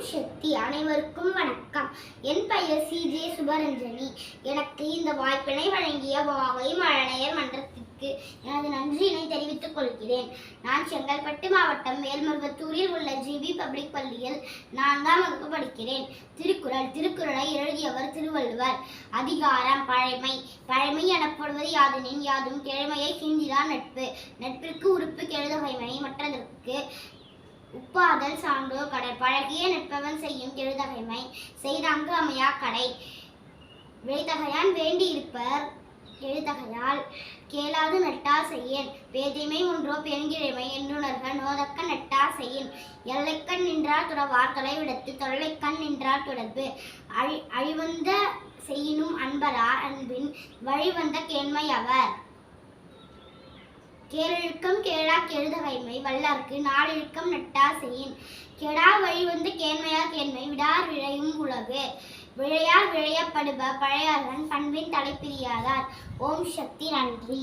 சக்தி அனைவருக்கும் வணக்கம். என் பெயர் சி ஜே சுபரஞ்சனி. எனக்கு இந்த வாய்ப்பினை வழங்கிய வாகை மழலையர் மன்றத்திற்கு எனது நன்றியினை தெரிவித்துக் கொள்கிறேன். நான் செங்கல்பட்டு மாவட்டம் மேல்மருவத்தூரில் உள்ள ஜிபி பப்ளிக் பள்ளியில் நான்காம் வகுப்பு படிக்கிறேன். திருக்குறள் திருக்குறளை எழுதியவர் திருவள்ளுவர். அதிகாரம் பழமை. பழமை எனப்படுவது யாதெனின் யாதும் கிழமையை சிந்திதான் நட்பு. நட்பிற்கு உறுப்பு கெழுதகைமை மற்றதற்கு உப்பாதல் சான்றோ கடல் பழகிய நிற்பவன் செய்யும் கெழுதகைமை. செய்தாங்கு அமையா கடை. விழைதகையான் வேண்டி இருப்பர் எழுதகையால் கேளாது நட்டா செய்யேன். பேதைமை ஒன்றோ பெருங்கிழமை என்றுணர்க நோதக்க நட்டா செய்யின். எல்லைக்கண் நின்றார் துறவார் தொலைவிடத்து தொல்லைக்கண் நின்றார் தொடர்பு. அழி அழிவந்த செய்யினும் அன்பரா அன்பின் வழிவந்த கேண்மை அவர். கேரழுக்கம் கேளா கெழுதகைமை வல்லார்க்கு நாளிழுக்கம் நட்டா செய்யின் கெடா வழி வந்து கேண்மையா கேண்மை விடார் விழையும் உலகு. விழையார் விழையப்படுப பழையாளன் பண்பின் தலைப்பிரியாதார். ஓம் சக்தி நன்றி.